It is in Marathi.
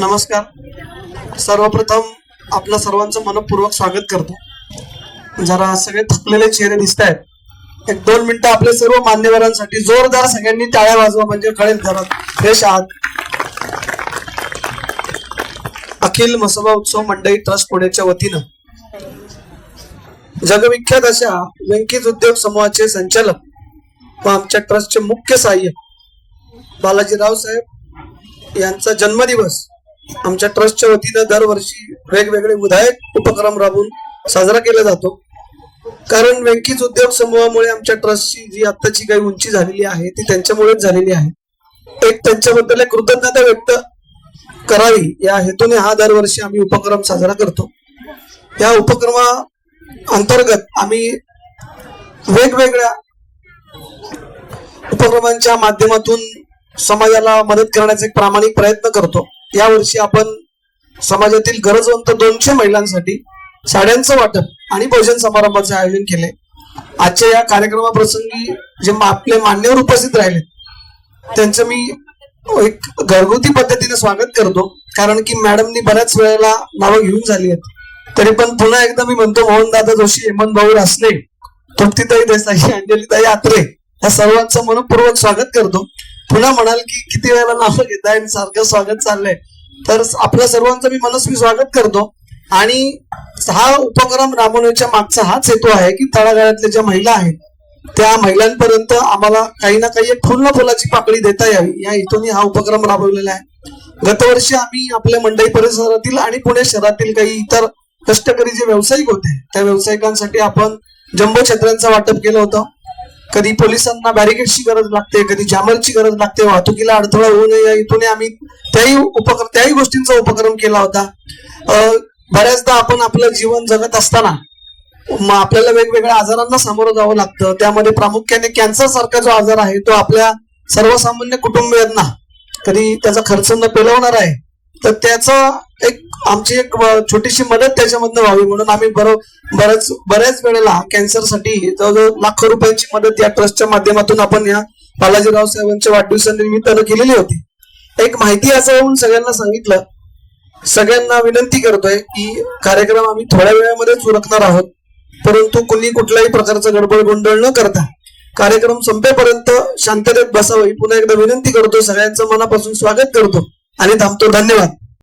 नमस्कार. सर्वप्रथम आपलं सर्वांचं मनपूर्वक स्वागत करतो. जरा सगळे थकलेले चेहरे दिसत आहेत एक दोन मिनिटं आपले सर्व मान्यवरांसाठी जोरदार सगळ्यांनी टाळ्या वाजवा म्हणजे कळेल जरा फ्रेश आहात अखिल मसोबा उत्सव मंडळी ट्रस्ट पुण्याच्या वतीनं. जगविख्यात अशा व्यंकीज उद्योग समूहाचे संचालक व आमच्या ट्रस्टचे मुख्य सहाय्यक बालाजीराव साहेब यांचा जन्मदिवस आमच्या ट्रस्टच्या वतीनं दरवर्षी वेगवेगळे विधायक उपक्रम राबवून साजरा केला जातो. कारण व्यंकीज उद्योग समूहामुळे आमच्या ट्रस्टची जी आत्ताची काही उंची झालेली आहे ती त्यांच्यामुळेच झालेली आहे. एक त्यांच्याबद्दल एक कृतज्ञता व्यक्त करावी या हेतूने हा दरवर्षी आम्ही उपक्रम साजरा करतो. या उपक्रमा अंतर्गत आम्ही वेगवेगळ्या उपक्रमांच्या माध्यमातून समाजाला मदत करण्याचा एक प्रामाणिक प्रयत्न करतो. यावर्षी आपण समाजातील गरजवंत दोनशे महिलांसाठी साड्यांचं वाटप आणि भोजन समारंभाचे आयोजन केले. आजच्या या कार्यक्रमाप्रसंगी जे आपले मान्यवर उपस्थित राहिले त्यांचं मी एक घरगुती पद्धतीने स्वागत करतो. कारण की मॅडमनी बऱ्याच वेळेला नावं घेऊन झाली आहेत. तरी पण पुन्हा एकदा मी म्हणतो मोहनदादा जोशी हेमंत भाऊ रासने तृप्तीताई देसाई अंजलीताई आत्रे या सर्वांचं मनपूर्वक स्वागत करतो. पुन्हा म्हणाल की किती वेळेला नावं घेताय आणि सारखं स्वागत चाललंय. तर आपल्या सर्वांचं मी मनस्वी स्वागत करतो. आणि हा उपक्रम राबवण्याच्या मागचा हाच हेतू आहे की तळागाळातल्या ज्या महिला आहेत त्या महिलांपर्यंत आम्हाला काही ना काही एक फुल फुलाची पाकळी देता यावी. या हेतूने हा उपक्रम राबवलेला आहे. गतवर्षी आम्ही आपल्या मंडई परिसरातील आणि पुणे शहरातील काही इतर कष्टकरी जे व्यावसायिक होते त्या व्यावसायिकांसाठी आपण जम्बो छत्र्यांचं वाटप केलं होतं. कधी पोलिसांना बॅरिकेडची गरज लागते कधी जॅमरची गरज लागते. वाहतुकीला अडथळा होऊ नये. या आम्ही त्याही उपक्रम त्याही गोष्टींचा उपक्रम केला होता. बऱ्याचदा आपण आपलं जीवन जगत असताना मग आपल्याला वेगवेगळ्या आजारांना सामोरं जावं लागतं. त्यामध्ये प्रामुख्याने कॅन्सर सारखा जो आजार आहे तो आपल्या सर्वसामान्य कुटुंबियांना कधी त्याचा खर्च न पेलवणार आहे तर त्याचा एक आमची एक छोटीशी मदत त्याच्यामधनं व्हावी म्हणून आम्ही बरोबर बऱ्याच बऱ्याच वेळेला कॅन्सरसाठी जवळजवळ लाखो रुपयांची मदत या ट्रस्टच्या माध्यमातून आपण या बालाजीराव साहेबांच्या वाढदिवसानिमित्तानं केलेली होती. एक माहिती असं होऊन सगळ्यांना सांगितलं. सगळ्यांना विनंती करतोय की कार्यक्रम आम्ही थोड्या वेळामध्येच उरकणार आहोत. परंतु कुणी कुठल्याही प्रकारचा गडबड गोंधळ न करता कार्यक्रम संपेपर्यंत शांततेत बसावं ही पुन्हा एकदा विनंती करतो सगळ्यांचं मनापासून स्वागत करतो आणि थांबतो. धन्यवाद.